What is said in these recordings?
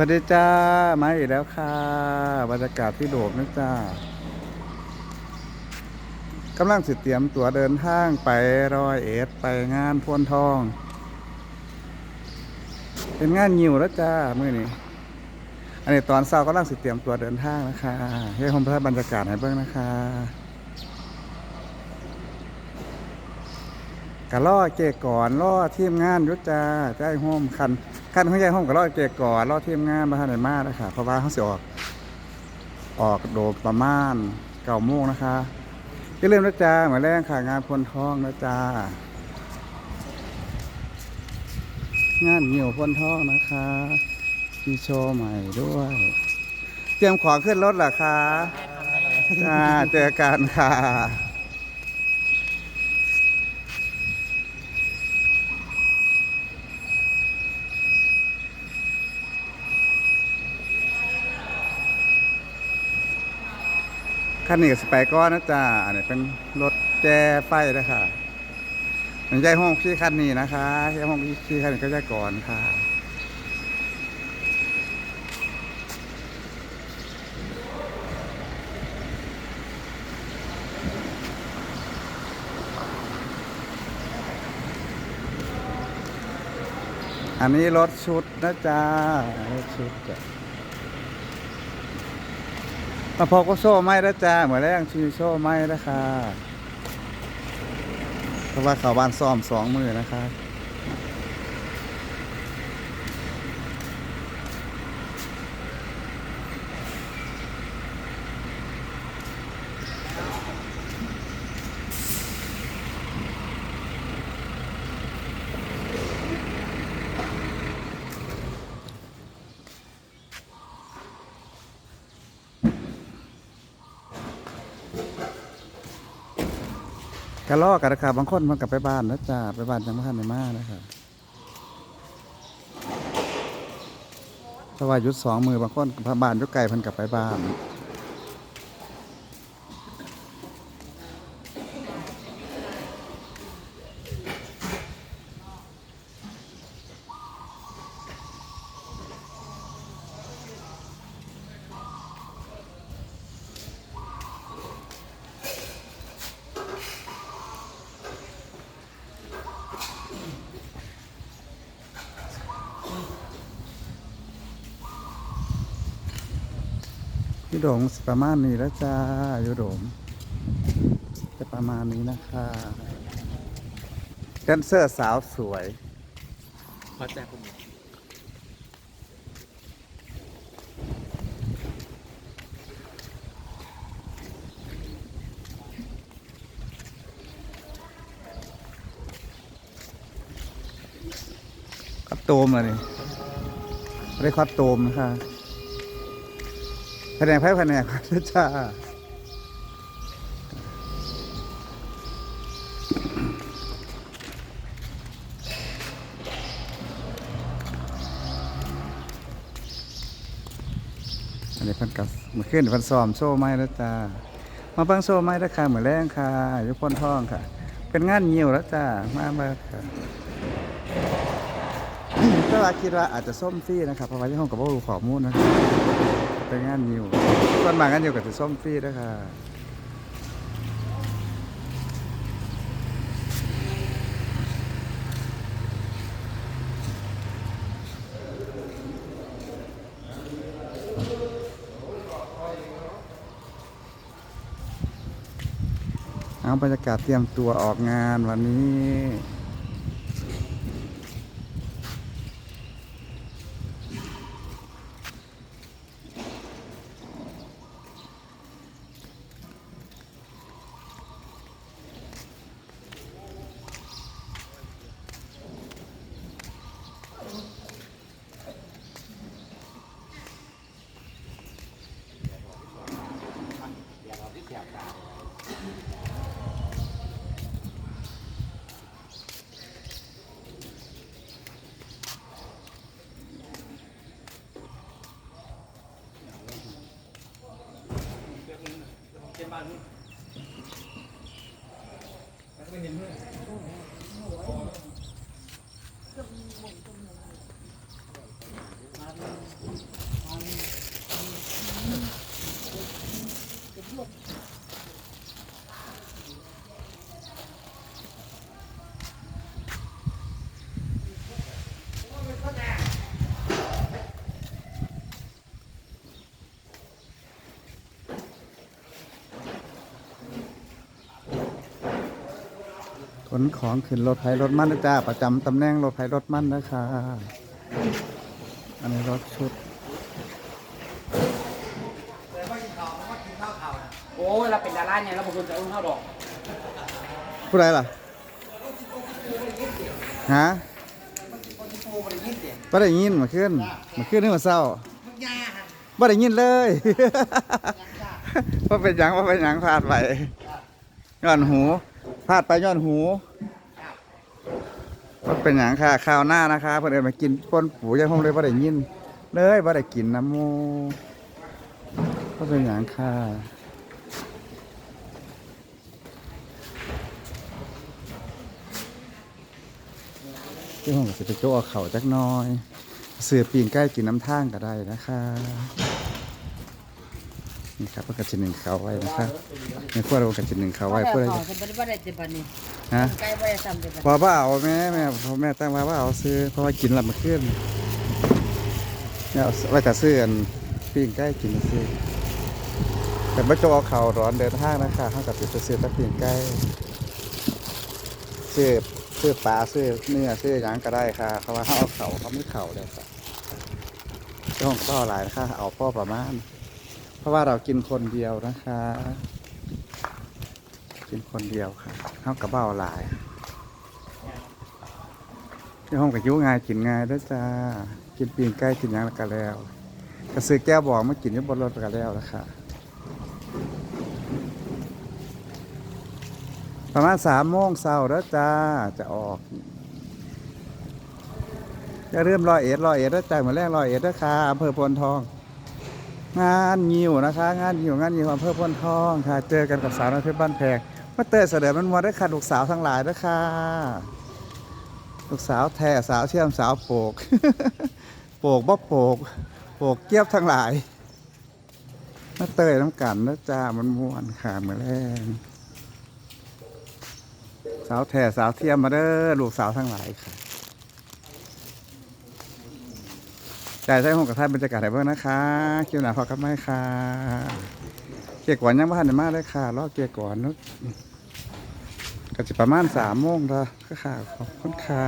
วัสดีจ้า มาอีกแล้วค่ะ บรรยากาศที่โดดนะจ้ากำลังสิเตรียมตัวเดินทางไปรอยเอ็ดไปงานพวนทอง เป็นงานยิวแล้วจ้าเมื่อนี้อันนี้ตอนเช้ากำลังสิเตรียมตัวเดินทางนะคะให้ผมพาบรรยากาศให้เบิ่งนะคะ กะล่อเกก่อนล่อทีมงานยุจาใจายโฮมคันคันของใจายโฮมกะล่อเกก่อนล่อทีมงานมาทันไหนมานะคะเพราะว่าเขาสิออก ออกโดดประมาณเก้าโมงนะคะอย่าลืมนะจ้าเหมือนแรงค่ะงานพลทองนะจ้างานเหนียวพลทองนะคะมีโชว์ใหม่ด้วย เตรียมของขึ้นรถเหรอคะจ้าเจอกันค่ะ คันนี้ก็สไปก้อนนะจ๊ะอันนี้เป็นรถแจไฟนะคะมันใจห้องพี่คันนี้นะคะใจห้องพี่คันนี้ก็จะก่อนค่ะอันนี้รถชุดนะจ๊ะรถชุดจ้ะ มาพอก็โซ่ไม้แล้วจ้าเหมือนแรงชีโซ่ไม้นะคะเพราะว่าเขาบ้านซ่อมสองมือนะคะ กะลอกกันนะครับบางคนมันกลับไปบ้านนะจ้าไปบ้านจังหวัดในมานะครับเพราะว่ายุดสองมือบางคนพาบ้านยุดไก่พันกลับไปบ้าน พี่โดมประมาณนี้แล้วจ้าอยู่โดมจะประมาณนี้นะคะแดนเซอร์สาวสวยขอแจกคุณคัดโตมเลยนี่ไม่ได้คัดโตมนะคะ แผนกแพ้แผนกจ้าอันนี้พันกับเมาขึ้นพันซ้อมโซ่ไม้แล้วจ้า มาเบิ่งโซ่ไม้ราคาเหมือนแรงค่ะยุพนทองค่ะ เป็นงานยิวแล้วจ้า มาเบิ่งค่ะก็ว่าคิดว่าอาจจะส้มฟรีนะครับเพราะว่าที่ห้องกับว่ารูขอมูลนะครับ เป็นงานยิวส่วนมางานยิวกับจะส้มฟรีนะคะเอาบรรยากาศเตรียมตัวออกงานวันนี้ นของขึ้นรถไฟรถมันนะจ้าประจำตำแหน่งรถไฟรถมันนะคะอันนี้รถชุดโอ้ยเราเป็นดาราเนี่ยเราบอกคุณจะอุ้มเข้าดอกผู้ใดล่ะฮะบ่ได้ยินมาขึ้นมาขึ้นนี่มาเศร้าบ่ได้ยินเลยว่าเป็นหยังว่าเป็นหยังพลาดไปย้อนหู พลาดไปย้อนหูว่าเป็นหยังค่ะข้าวหน้านะคะเพื่อนเอินมากินก้นปูยังคงเลยบ่ได้ยิน เลยบ่ได้กินน้ำมูว่าเป็นหยังค่ะที่ผมจะไปโจ้เอาเขาจักน้อย เสือปีนใกล้กินน้ำท่างก็ได้นะคะ นี่ครับเพื่อกระจินหนึ่งเขาไว้นะครับในขั้วเรากระจินหนึ่งเขาไว้เพื่อจะจะเป็นบ่ได้เต็มปานนี้ฮะใกล้บ่ได้ซ้ำเต็มปานพอว่าเอาแม่แม่พอแม่ตั้งมาว่าเอาซื้อเพราะว่ากินหลับมาขึ้นเนี่ยเอาไว้แต่ซื้ออันปีนใกล้กินซื้อแต่ไม่โจ้เอาเขาร้อนเดินทางนะคะเข้ากับติดซื้อแตะปีนใกล้ซื้อซื้อปลาซื้อเนื้อซื้อหยังก็ได้ค่ะเพราะว่าเขาเอาเขาเขาไม่เข่าเลยค่ะเจ้าของก็หลายนะคะเอาพ่อประมาณเพ ราะว่าเรากินคนเดียวนะคะ กินคนเดียวค่ะเขากระเบ้าหลายที่ห้องกับยุ่งง่ายกินง่ายด้วยจ้า กินปีนใกล้กินยังกันแล้วกระซื้อแก้วบอกมากินที่บนรถกันแล้วนะคะประมาณสามโมงเช้าแล้วจ้าจะออกจะเริ่าลืมรอยเอ็ดรอยเอ็ดแล้วจ่าเหมือนแรกรอยเอ็ดนะคะอำเภอพลทอง งานยิวนะคะ งานยิวงานยิวอำเภอพลทองค่ะ เจอกันกับสาวน้อยเพชรบ้านแพงมาเตยเสด็จมันมวนได้ค่ะลูกสาวทั้งหลายนะคะลูกสาวแท้สาวเชื่อมสาวโปก โปกบ่โปก โปกเกียบทั้งหลายมาเตยน้ำกันนะจ้ามันม่วนค่ะเหมือนแรงสาวแท้สาวเทียมมาเด้อลูกสาวทั้งหลายค่ะ จ่ายใช้ห้องกับท่านบรรยากาศไหนบ้างนะคะคิวหนาพอกับไม่ค่ะ เกียร์ก่อนยังไม่ทันได้มาเลยค่ะรอเกียร์ก่อนนุกก็จะประมาณสามโมงละก็ค่ะขอบคุณค่ะ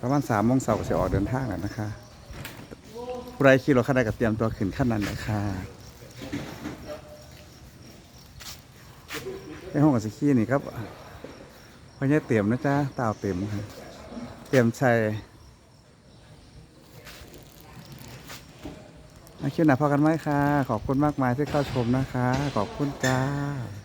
ประมาณสามโมงเสาร์ก็จะออกเดินทางแล้วนะคะผู้ใดขี่รถคันใดก็เตรียมตัวขึ้นขั้นนั้นเลยค่ะไอห้องกับสิขี้นี่ครับพอเนี่ยเตรียมนะจ๊ะตาวเต็มค่ะเตรียมใส่ อา คิวหนาพอกันไหมคะขอบคุณมากมายที่เข้าชมนะคะ ขอบคุณจ้า